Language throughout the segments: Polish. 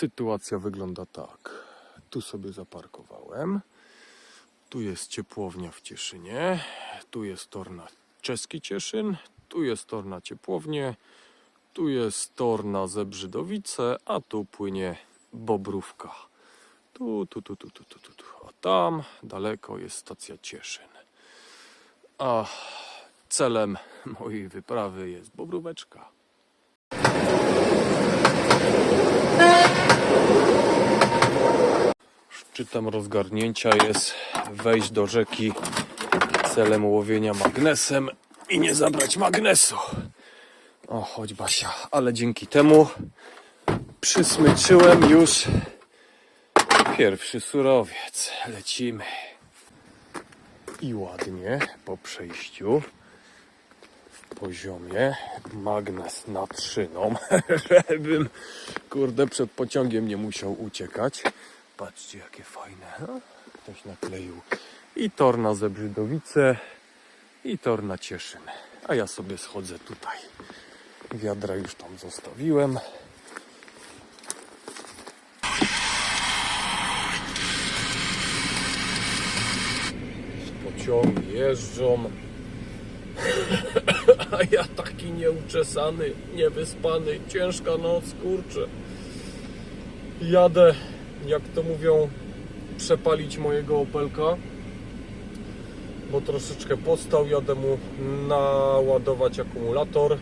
sytuacja wygląda tak. Tu sobie zaparkowałem. Tu jest ciepłownia w Cieszynie. Tu jest tor na czeski Cieszyn. Tu jest tor na ciepłownię. Tu jest tor na Zebrzydowice, a tu płynie Bobrówka. Tu, tu, tu, tu, tu, tu, tu. A tam daleko jest stacja Cieszyn. A celem mojej wyprawy jest Bobróweczka. Szczytem rozgarnięcia jest wejść do rzeki celem łowienia magnesem i nie zabrać magnesu. O, chodź Basia, ale dzięki temu przysmyczyłem już pierwszy surowiec. Lecimy. I ładnie po przejściu w poziomie magnes nad szyną, żebym kurde przed pociągiem nie musiał uciekać. Patrzcie jakie fajne. No, ktoś nakleił. I tor na Zebrzydowice i tor na Cieszyn. A ja sobie schodzę tutaj. Wiadra już tam zostawiłem. Pociągi jeżdżą. A ja taki nieuczesany, niewyspany, ciężka noc, kurczę. Jadę, jak to mówią, przepalić mojego Opelka, bo troszeczkę postał, jadę mu naładować akumulator.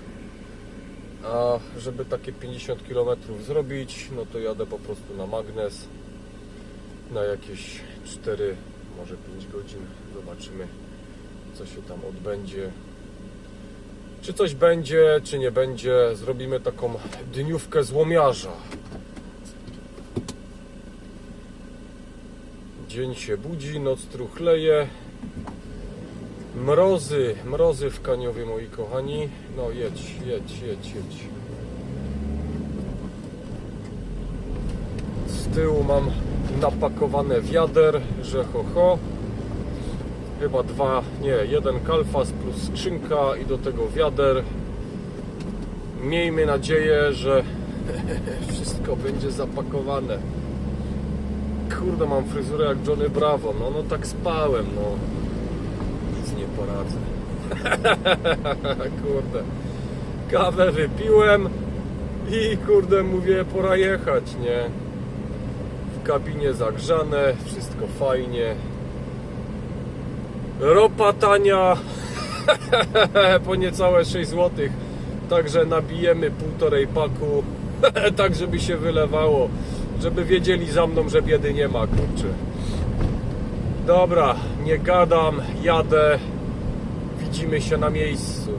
A żeby takie 50 km zrobić, no to jadę po prostu na magnes na jakieś 4, może 5 godzin. Zobaczymy, co się tam odbędzie. Czy coś będzie, czy nie będzie. Zrobimy taką dniówkę złomiarza. Dzień się budzi, noc truchleje. Mrozy, mrozy w Kaniowie, moi kochani. No jedź, jedź, jedź, jedź. Z tyłu mam napakowane wiader, że ho, ho. Chyba dwa, nie, jeden kalfas plus skrzynka i do tego wiader. Miejmy nadzieję, że wszystko będzie zapakowane. Kurde, mam fryzurę jak Johnny Bravo. No, no tak spałem, no. Nic nie poradzę. kurde. Kawę wypiłem i kurde mówię, pora jechać, nie? W kabinie zagrzane, wszystko fajnie. Ropa tania po niecałe 6 zł. Także nabijemy półtorej paku, tak żeby się wylewało, żeby wiedzieli za mną, że biedy nie ma, kurczę. Dobra, nie gadam, jadę. Widzimy się na miejscu.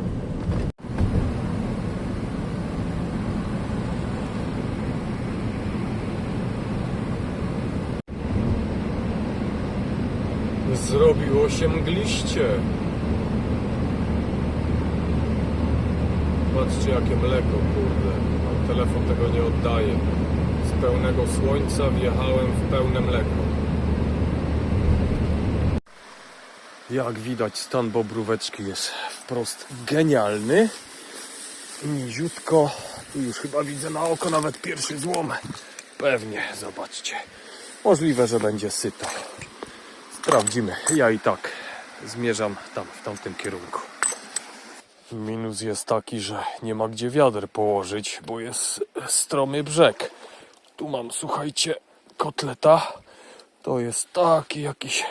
Zrobiło się mgliście. Patrzcie jakie mleko, kurde. Telefon tego nie oddaje. Pełnego słońca wjechałem w pełne mleko. Jak widać stan bobróweczki jest wprost genialny. Niziutko. Tu już chyba widzę na oko nawet pierwszy złom. Pewnie, zobaczcie. Możliwe, że będzie syto. Sprawdzimy. Ja i tak zmierzam tam, w tamtym kierunku. Minus jest taki, że nie ma gdzie wiader położyć, bo jest stromy brzeg. Tu mam, słuchajcie, kotleta. To jest taki jakiś...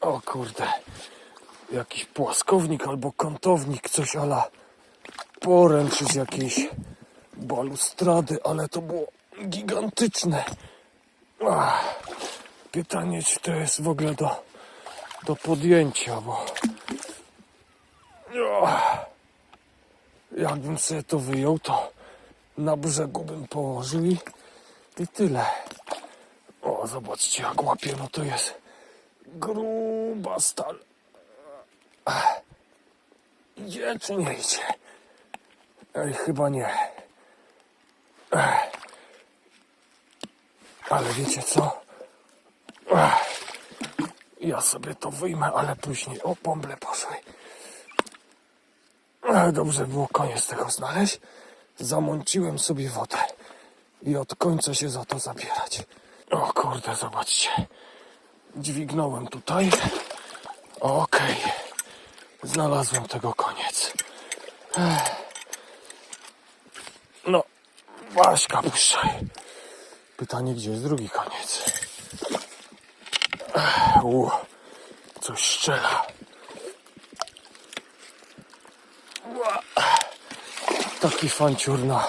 O kurde. Jakiś płaskownik albo kątownik, coś ala poręcz z jakiejś balustrady, ale to było gigantyczne. Ach. Pytanie, czy to jest w ogóle do, do podjęcia, bo Ach. jakbym sobie to wyjął, to na brzegu bym położył i, tyle. O, zobaczcie, jak łapie, no to jest gruba stal. Idzie czy nie idzie? Ej, chyba nie. Ale wiecie co? Ja sobie to wyjmę, ale później. O, bąble poszły. Dobrze było koniec tego znaleźć. Zamąciłem sobie wodę. I od końca się za to zabierać. O kurde, zobaczcie. Dźwignąłem tutaj. Okej. Znalazłem tego koniec. No, Waśka, puszczaj. Pytanie, gdzie jest drugi koniec? U, coś strzela. Taki fanciur na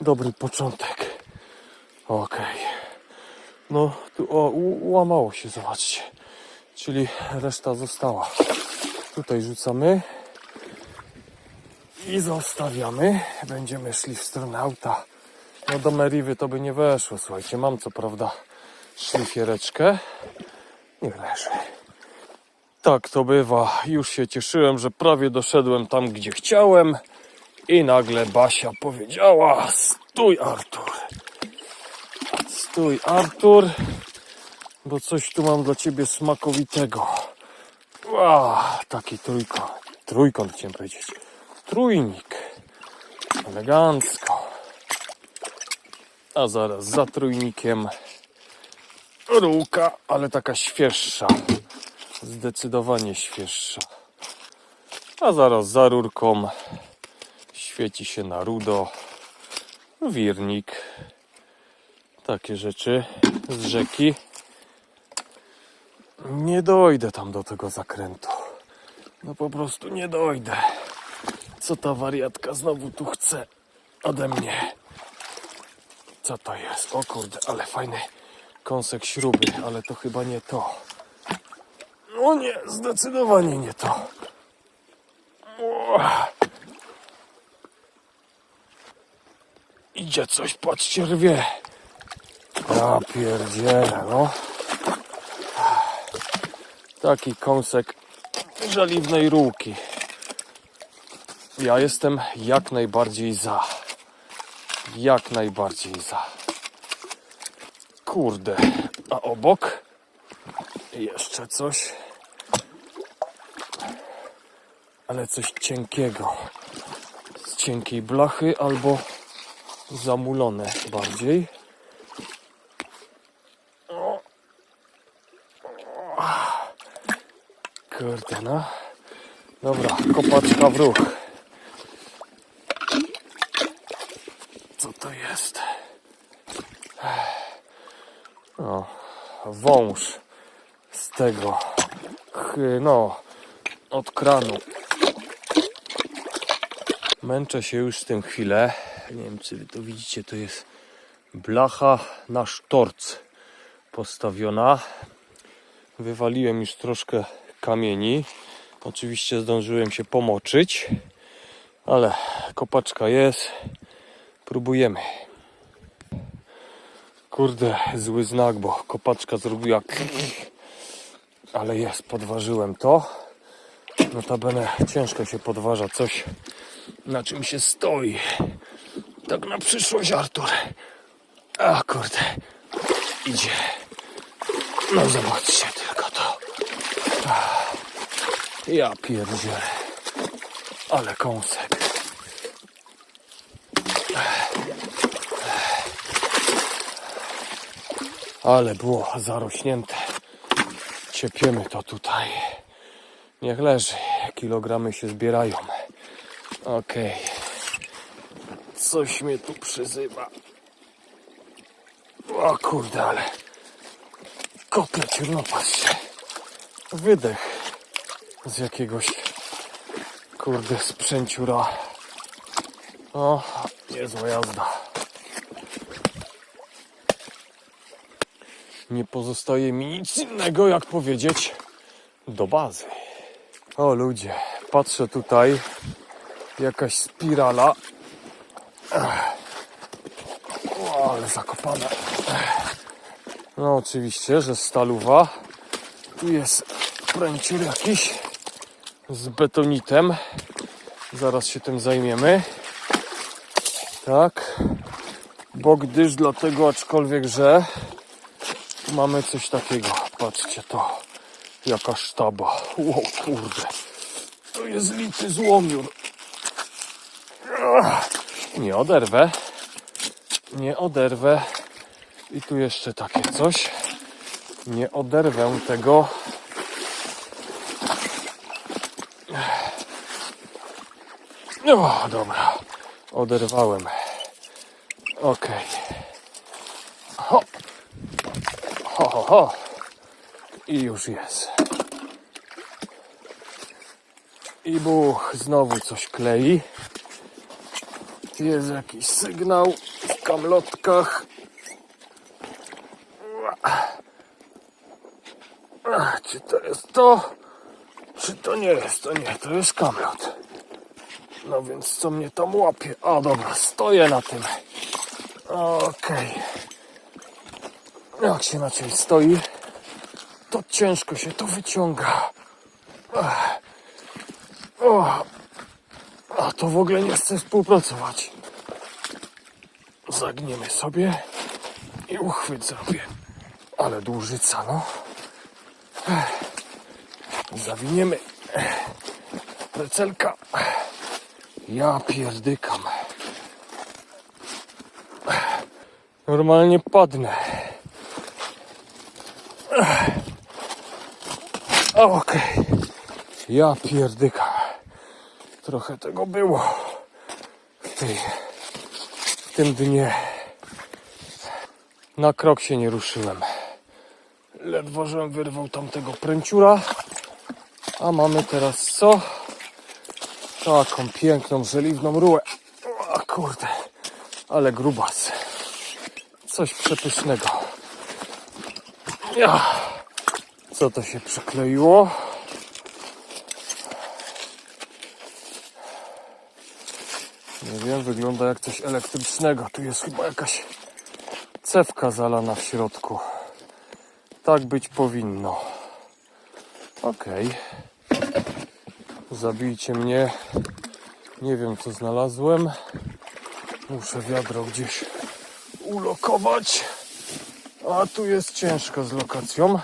dobry początek. Okej. No, tu o, u- łamało się, zobaczcie. Czyli reszta została. Tutaj rzucamy. I zostawiamy. Będziemy szli w stronę auta. No do Meriwy to by nie weszło, słuchajcie. Mam co prawda szlifiereczkę. Niech leży. Tak to bywa. Już się cieszyłem, że prawie doszedłem tam, gdzie chciałem. I nagle Basia powiedziała: Stój, Artur. Stój, Artur, bo coś tu mam dla ciebie smakowitego. Wow, taki trójkąt. Trójkąt chciałem powiedzieć. Trójnik. Elegancko. A zaraz za trójnikiem rurka, ale taka świeższa. Zdecydowanie świeższa. A zaraz za rurką świeci się na rudo wirnik. Takie rzeczy z rzeki. Nie dojdę tam do tego zakrętu. No po prostu nie dojdę. Co ta wariatka znowu tu chce ode mnie? Co to jest? O kurde, ale fajny kąsek śruby, ale to chyba nie to. No nie, zdecydowanie nie to. Ua. Idzie coś, patrzcie, rwie. Ja pierdzielę, no. Taki kąsek żeliwnej rurki. Ja jestem jak najbardziej za. Jak najbardziej za. Kurde. A obok jeszcze coś. Ale coś cienkiego. Z cienkiej blachy albo zamulone bardziej. Kurde, no. Dobra, kopaczka w ruch. Co to jest? O, wąż z tego, no, od kranu. Męczę się już z tym chwilę. Nie wiem, czy wy to widzicie, to jest blacha na sztorc postawiona. Wywaliłem już troszkę kamieni. Oczywiście zdążyłem się pomoczyć, ale kopaczka jest. Próbujemy. Kurde, zły znak, bo kopaczka zrobiła ale jest, podważyłem to. Notabene ciężko się podważa coś, na czym się stoi. Tak na przyszłość, Artur. A kurde, idzie. No zobaczcie tylko to. Ja pierdzielę. Ale kąsek. Ale było zarośnięte. Ciepiemy to tutaj. Niech leży. Kilogramy się zbierają. Okej. Coś mnie tu przyzywa. O kurde, ale kotlet, no patrzcie. Wydech z jakiegoś kurde sprzęciura. O, niezła jazda. Nie pozostaje mi nic innego, jak powiedzieć do bazy. O ludzie, patrzę tutaj, jakaś spirala. O, ale zakopane. No oczywiście, że staluwa. Tu jest pręciur jakiś z betonitem. Zaraz się tym zajmiemy. Tak. Bo gdyż dlatego, aczkolwiek, że mamy coś takiego. Patrzcie to. Jaka sztaba. O kurde. To jest lity złomiór. Nie oderwę. Nie oderwę. I tu jeszcze takie coś. Nie oderwę tego. O, dobra. Oderwałem. Okej. Ho. Ho, ho, ho. I już jest. I buch, znowu coś klei. Jest jakiś sygnał w kamlotkach. Ach, Czy to jest to? Czy to nie jest? To nie, to jest kamlot. No więc co mnie tam łapie? O dobra, stoję na tym. Okej. Jak się na czymś stoi, to ciężko się to wyciąga. A to w ogóle nie chce współpracować. Zagniemy sobie i uchwyt zrobię. Ale dłużyca, no. Zawiniemy precelka. Ja pierdykam. Normalnie padnę. Okej. Ja pierdykam. Trochę tego było w, tej, w tym dnie. Na krok się nie ruszyłem. Ledwo, żem wyrwał tamtego pręciura. A mamy teraz co? Taką piękną, żeliwną rurę. O kurde, ale grubas. Coś przepysznego. Ja. Co to się przykleiło? Nie wiem, wygląda jak coś elektrycznego. Tu jest chyba jakaś cewka zalana w środku. Tak być powinno. Okej. Zabijcie mnie. Nie wiem co znalazłem. Muszę wiadro gdzieś ulokować. A tu jest ciężko z lokacją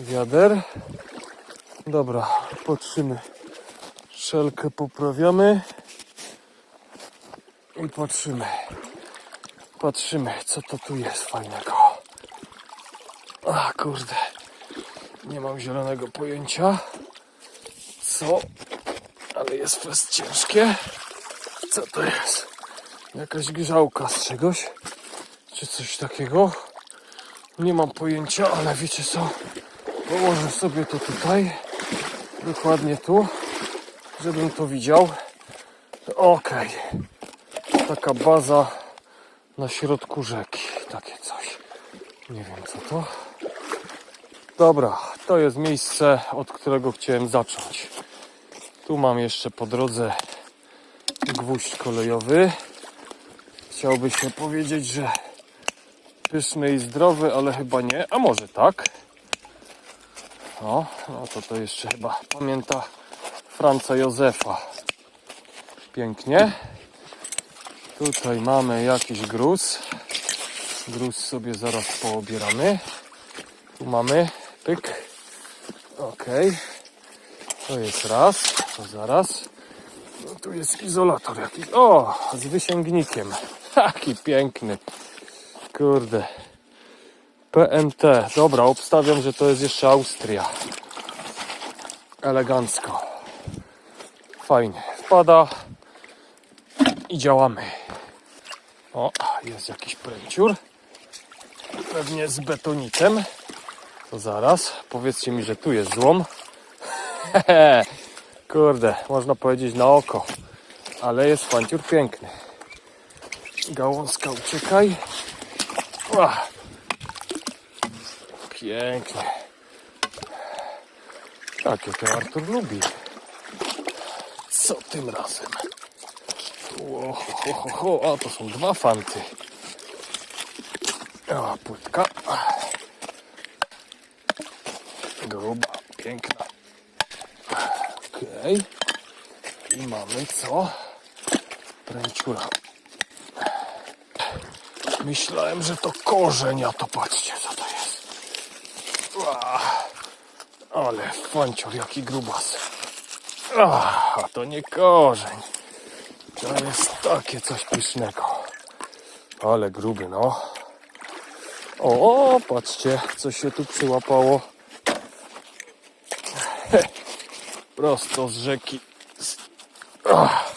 wiader. Dobra, patrzymy. Szelkę poprawiamy. I patrzymy. Patrzymy, co to tu jest fajnego. A kurde. Nie mam zielonego pojęcia. Ale jest fest ciężkie. Co to jest? Jakaś grzałka z czegoś? Czy coś takiego? Nie mam pojęcia, ale wiecie co? Położę sobie to tutaj. Dokładnie tu. Żebym to widział. Okej. Taka baza na środku rzeki. Takie coś. Nie wiem co to. Dobra, to jest miejsce, od którego chciałem zacząć. Tu mam jeszcze po drodze gwóźdź kolejowy. Chciałby się powiedzieć, że pyszny i zdrowy, ale chyba nie. A może tak? O, no to to jeszcze chyba pamięta Franca Józefa. Pięknie. Tutaj mamy jakiś gruz. Gruz sobie zaraz poobieramy. Tu mamy pyk. Ok. To jest raz. To zaraz. No tu jest izolator jakiś. O, z wysięgnikiem. Taki piękny. Kurde. PMT. Dobra, obstawiam, że to jest jeszcze Austria. Elegancko. Fajnie. Wpada. I działamy. O, jest jakiś pręciur. Pewnie z betonitem. To zaraz. Powiedzcie mi, że tu jest złom. Kurde, można powiedzieć na oko. Ale jest fanciur piękny. Gałązka, uciekaj. Ła. Pięknie. Takie to Artur lubi. Co tym razem? O, ho, ho, ho. A, to są dwa fanty. O, płytka. Gruba, piękna. I mamy co? Pręciura. Myślałem, że to korzeń, a to patrzcie co to jest. Ale fancior, jaki grubas. A to nie korzeń. To jest takie coś pysznego. Ale gruby, no. O, patrzcie, co się tu przyłapało. He, prosto z rzeki. Ach.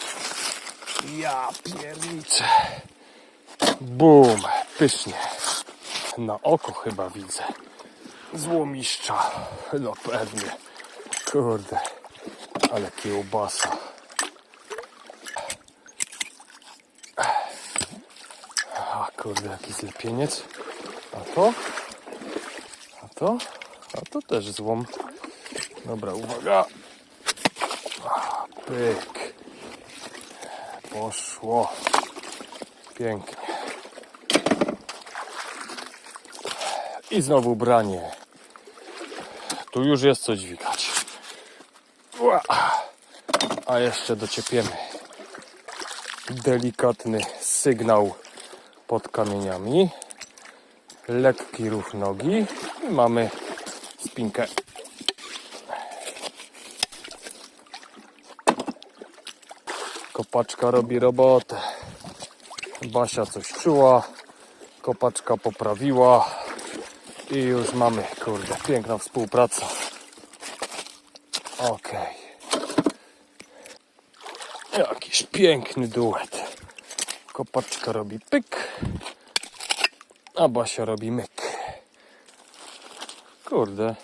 Ja pierniczę. Bum, pysznie. Na oko chyba widzę. Złomiszcza. No pewnie. Kurde. Ale kiełbasa. A kurde, jaki zlepieniec. A to? A to? A to też złom. Dobra, uwaga. Pyk. Poszło. Pięknie. I znowu branie. Tu już jest coś widać. A jeszcze dociepiemy. Delikatny sygnał pod kamieniami. Lekki ruch nogi. I mamy spinkę. Kopaczka robi robotę. Basia coś czuła. Kopaczka poprawiła. I już mamy, kurde, piękna współpraca. Okej. Jakiś piękny duet. Kopaczka robi pyk, a Basia robi myk. Kurde.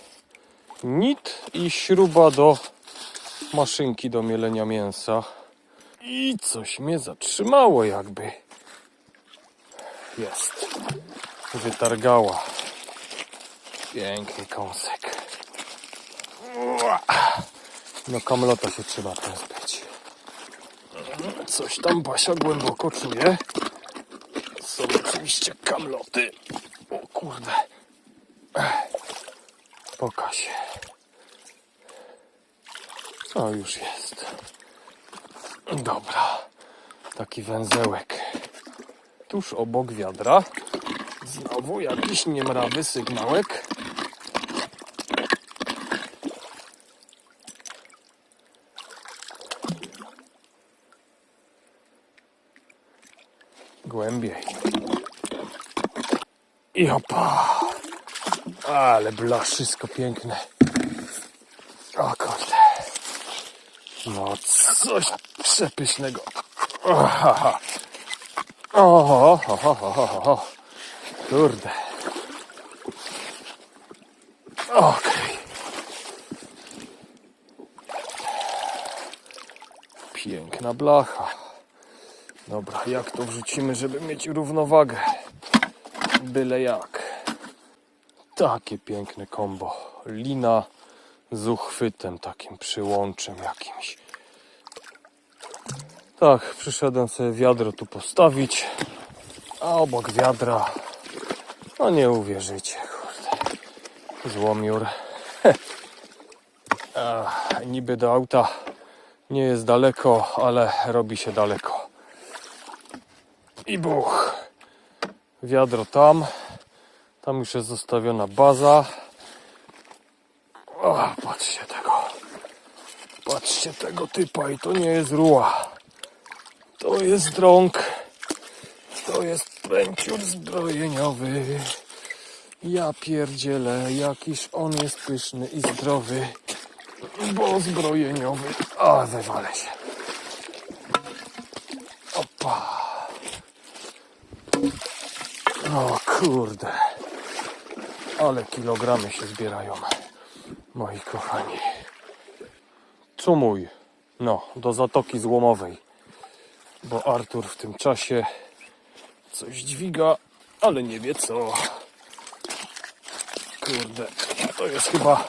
Nit i śruba do maszynki do mielenia mięsa. I coś mnie zatrzymało jakby. Jest. Wytargała. Piękny kąsek. No kamlota się trzeba pozbyć. Coś tam Basia głęboko czuje. Są oczywiście kamloty. O kurde. Pokaż się. O, już jest. Dobra. Taki węzełek. Tuż obok wiadra. Znowu jakiś niemrawy sygnałek. Głębiej. I opa. Ale blaszysko piękne. O kurde. No coś przepysznego. Oho, ho, ho, ho, ho, ho. Kurde. Okej. Piękna blacha. Dobra, jak to wrzucimy, żeby mieć równowagę? Byle jak. Takie piękne kombo. Lina z uchwytem, takim przyłączem jakimś. Tak, przyszedłem sobie wiadro tu postawić. A obok wiadra, no nie uwierzycie, kurde. Złomiór. Heh. Ach, niby do auta nie jest daleko, ale robi się daleko. I buch. Wiadro tam. Tam już jest zostawiona baza. Patrzcie tego. Patrzcie tego typa i to nie jest ruła. To jest drąg. To jest pręciur zbrojeniowy. Ja pierdzielę, jakiż on jest pyszny i zdrowy. Bo zbrojeniowy. A, wywalę się. Opa. O kurde. Ale kilogramy się zbierają. Moi kochani. Co mój? No, do Zatoki Złomowej. Bo Artur w tym czasie coś dźwiga, ale nie wie co. Kurde, to jest chyba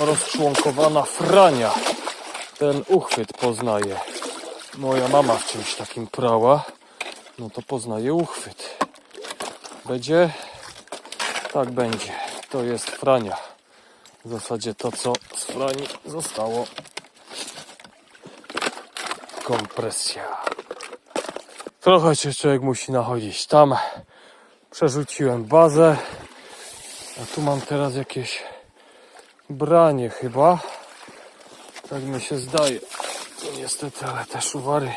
rozczłonkowana frania. Ten uchwyt poznaje. Moja mama w czymś takim prała. No to poznaje uchwyt. Będzie? Tak będzie. To jest frania. W zasadzie to, co z frani zostało. Kompresja. Trochę się człowiek musi nachodzić. Tam przerzuciłem bazę. A tu mam teraz jakieś branie chyba. Tak mi się zdaje. To niestety, ale te szuwary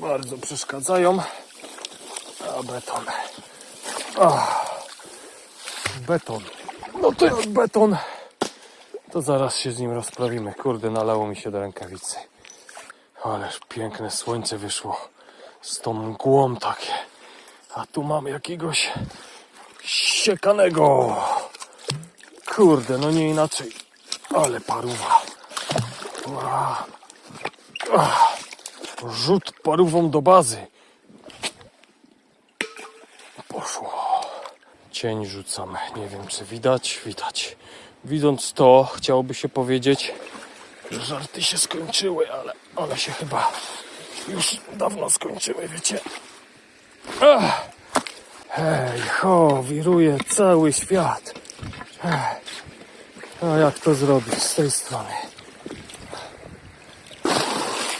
bardzo przeszkadzają. A beton. Ach. Beton. No to jak beton. To zaraz się z nim rozprawimy. Kurde, nalało mi się do rękawicy. Ależ piękne słońce wyszło. Z tą mgłą takie. A tu mamy jakiegoś siekanego. Kurde, no nie inaczej. Ale paruwa. Rzut parówą do bazy. Poszło. Cień rzucam. Nie wiem, czy widać. Widać. Widząc to, chciałoby się powiedzieć, że żarty się skończyły, ale one się chyba już dawno skończyły, wiecie. Ach. Hej, ho, wiruje cały świat. Ech. A jak to zrobić z tej strony?